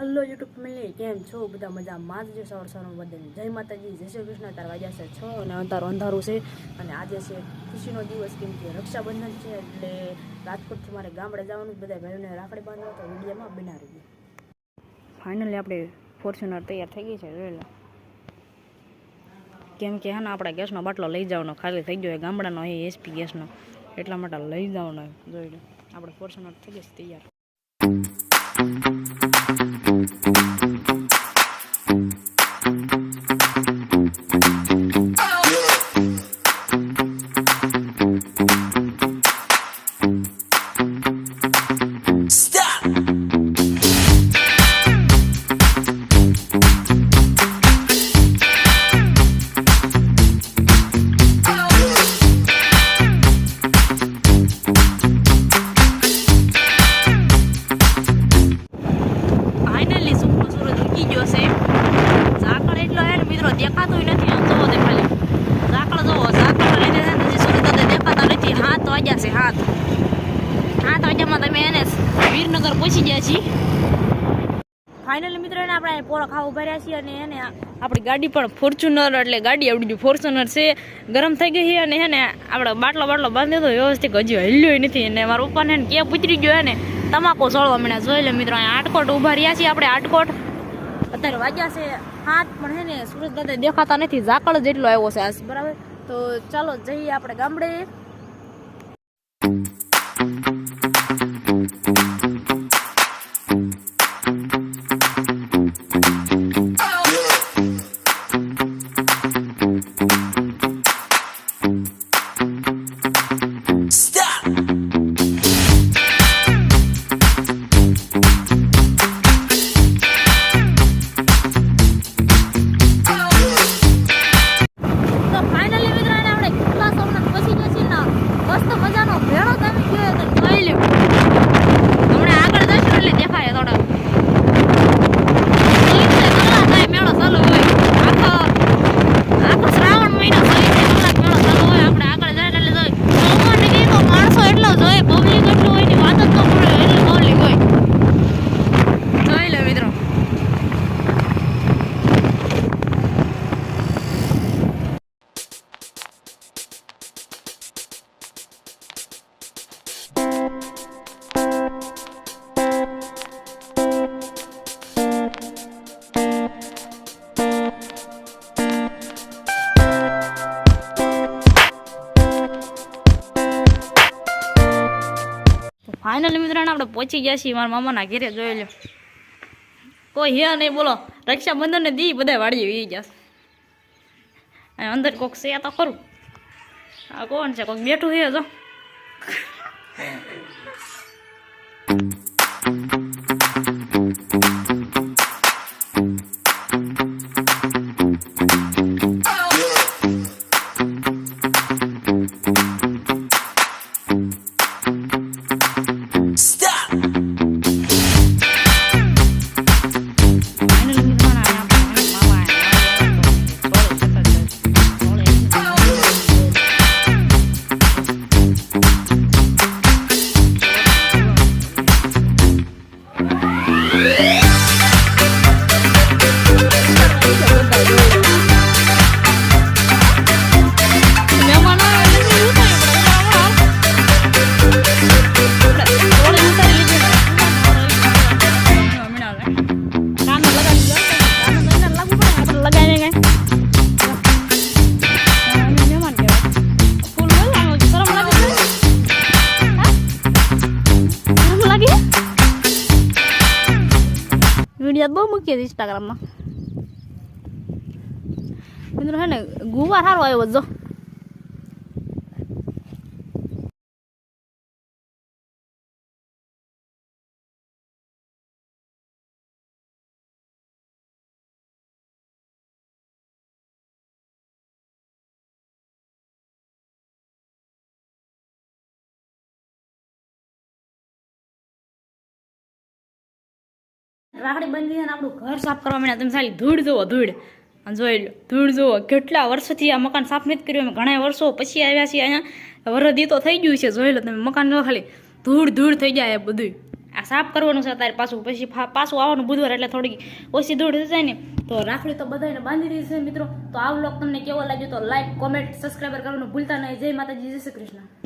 Hello YouTube family, કેમ છો? બધા મજામાં જ સવાર સવારમાં બદલ જય માતાજી, જય શ્રી કૃષ્ણ. તાર વાગ્યા છે છ અને અંધારું અંધારું છે. અને આજે છે ખુશીનો દિવસ, કેમ કે રક્ષાબંધન છે, એટલે રાજકોટથી મારે ગામડે જવાનું બધા ભાઈઓને રાખડી બાંધવા તો વિડીયોમાં બનાવી દઈએ ફાઇનલી આપણે ફોર્ચ્યુનર તૈયાર થઈ ગઈ છે, જોઈ લો. કેમ કે હા ને આપણે ગેસનો બાટલો લઈ જવાનો, ખાલી થઈ ગયો ગામડાનો એ એસપી ગેસનો. એટલા માટે લઈ જવાનો જોઈ લો. આપણે ફોર્ચ્યુનર થઈ ગઈ તૈયાર. Thank you. નથી તે છે ને હજી હાથ વાગ્યામાં તમે એને વીરનગર પહોંચી ગયા છીએ ફાઇનલી મિત્રો, એને આપણે પોળો ખાવા ઊભા રહ્યા છીએ અને એને આપણી ગાડી પણ ફોર્ચ્યુનર એટલે ગાડી આવડી ગયું ફોર્ચ્યુનર છે. ગરમ થઈ ગઈ છે અને હે ને આપણે બાટલો બાટલો બાંધી તો વ્યવસ્થિત હજી હલ્યો નથી. અને મારા ને કે પૂતરી ગયો ને તમાકુ સોળવા મળ્યા. જોઈ લે મિત્રો, અહીંયા આટકોટ ઊભા રહ્યા છીએ. આપણે આટકોટ અત્યારે વાગ્યા છે હાથ પણ હે ને સુરત દાદા દેખાતા નથી. ઝાકળ જેટલો આવ્યો છે બરાબર? તો ચાલો જઈએ આપણે ગામડે. ફાઇનલી મિત્રો આપણે પહોંચી ગયા છીએ મારા મામાના ઘેરે, જોઈ લો કોઈ હે નહીં, બોલો. રક્ષાબંધન ને દી બધા વાડીએ વી અને અંદર કોક છે તો ખરું. આ કોણ છે? કોક બેઠું છે, જો. વીડિયો બહુ મૂકીએ છે ઇન્સ્ટાગ્રામમાં મિત્રો હે ને ગુવાર સારો આવ્યો જો રાખડી બંધી અને આપણું ઘર સાફ કરવા માંડ્યા, તમે ખાલી ધૂળ જુઓ, ધૂળ. અને જોઈ લો, ધૂળ જુઓ, કેટલા વર્ષોથી આ મકાન સાફ નથી કર્યું અમે ઘણા વર્ષો પછી આવ્યા છીએ અહીંયા. વરદી તો થઈ ગયું છે, જોઈ લો તમે, મકાન જો ખાલી ધૂળ ધૂળ થઈ જાય બધું આ સાફ કરવાનું છે અત્યારે પાછું, પછી પાછું આવવાનું બુધવાર એટલે થોડી ઓછી ધૂળ થઈ જાય ને. તો રાખડી તો બધાને બાંધી દીધી છે મિત્રો. તો આ વ્લોગ તમને કેવો લાગ્યો તો લાઈક કોમેન્ટ સબસ્ક્રાઈબર કરવાનું ભૂલતા નહીં. જય માતાજી, જય શ્રી કૃષ્ણ.